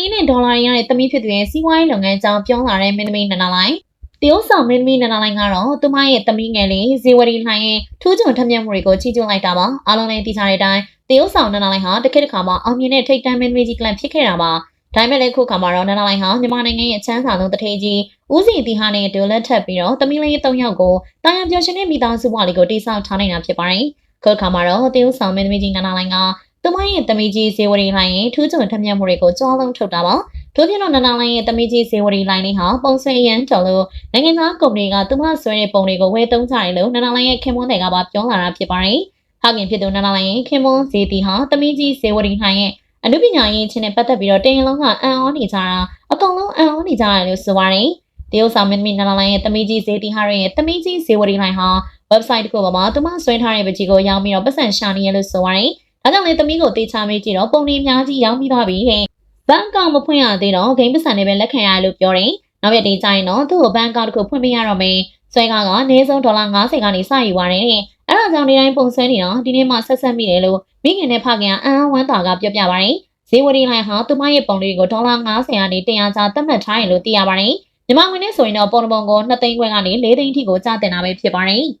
လေးနဲ့ဒေါ်လာရတဲ့သမီးဖြစ်သူရဲ့စီးပွားရေးလုပ်ငန်းကြောင်းပြောလာတဲ့မင်းသမီးနန္ဒလိုင်တရုတ်ဆောင်မင်းသမီးနန္ဒလိုင်ကတော့သူမရဲ့သမီးငယ်လေးဇေဝရီလှိုင်ရဲ့ထူးချွန်ထက်မြက်မှုတွေကိုချီးကျူးလိုက်တာပါအားလုံးလည်းသိကြတဲ့အတိုင်းတရုတ်ဆောင်နန္ဒလိုင်ဟာတစ်ခေတ်တစ်ခါမှာအောင်မြင်တဲ့ထိပ်တန်းမင်းသမီးကြီးကလပ်ဖြစ်ခဲ့တာပါဒါပေမဲ့လည်းခုခါမှာတော့နန္ဒလိုင်ဟာမြန်မာနိုင်ငံရဲ့အချမ်းသာဆုံးတထေးကြီးဦးစီတီဟာနဲ့ဒိုလက်ထပ်ပြီးတော့သမီးလေး၃ယောက်ကိုတာယာပျော်ရှင်တဲ့မိသားစုဘဝလေးကိုတိစောက်ထားနေတာဖြစ်ပါတယ်ခုခါမှာတော့တရုတ်ဆောင်မင်းသမီးကြီးနန္ဒလိုင်က သူမရဲ့သမီးကြီးဇေဝရီလှိုင်ရဲ့ထူးချွန်ထက်မြက်မှုတွေကိုကြွားလုံးထုတ်တာပါထို့ပြင်တော့နန္ဒလိုင်ရဲ့သမီးကြီးဇေဝရီလှိုင်လေးဟာပုံစံရန်တော်လို့နိုင်ငံသားကုမ္ပဏီကသူမဆွဲတဲ့ပုံတွေကိုဝယ်သုံးကြတယ်လို့နန္ဒလိုင်ရဲ့ခင်မွန်းတွေကပါပြောလာတာဖြစ်ပါတယ်။ဟာခင်ဖြစ်သူနန္ဒလိုင်ရဲ့ခင်မွန်းဇေတီဟာသမီးကြီးဇေဝရီလှိုင်ရဲ့အနုပညာရေးချင်းနဲ့ပတ်သက်ပြီးတော့တင်ရင်လုံးကအံ့ဩနေကြတာအကောင်လုံးအံ့ဩနေကြတယ်လို့ဆိုပါတယ်။တရုတ်ဆောင်မင်းမီနန္ဒလိုင်ရဲ့သမီးကြီးဇေတီဟာရဲ့သမီးကြီးဇေဝရီလှိုင်ဟာ website တစ်ခုပေါ်မှာသူမဆွဲထားတဲ့ပကြီးကိုရောင်းပြီးတော့ပတ်စံရှာနေရလို့ဆိုပါတယ်။ ဒါကြောင့်လေသမီးကိုတေချာမေးကြည့်တော့ပုံလေးအများကြီးရောင်းပြီးသွားပြီဟဲ့။ဘဏ်အကောင့်မဖွင့်ရသေးတော့ဂိမ်းပတ်စံနဲ့ပဲလက်ခံရတယ်လို့ပြောတယ်။နောက်ရက်ဒီကျရင်တော့သူ့ကိုဘဏ်အကောင့်တစ်ခုဖွင့်ပေးရတော့မယ်။ဆွဲကားကအနည်းဆုံးဒေါ်လာ90ကနေစယူပါတယ်တဲ့။အဲဒါကြောင့်ဒီတိုင်းပုံဆွဲနေတော့ဒီနေ့မှဆက်ဆက်မိတယ်လို့မိခင်နဲ့ဖခင်ကအန်ဝမ်းတာကပြောပြပါတယ်။ဈေးဝရီလိုင်းဟာသူမရဲ့ပုံလေးကိုဒေါ်လာ90ကနေ100ကျာသတ်မှတ်ထားရင်လို့သိရပါတယ်။မြန်မာငွေနဲ့ဆိုရင်တော့ပုံတစ်ပုံကို2သိန်းခွဲကနေ4သိန်းထိကိုကျတင်တာပဲဖြစ်ပါတယ်။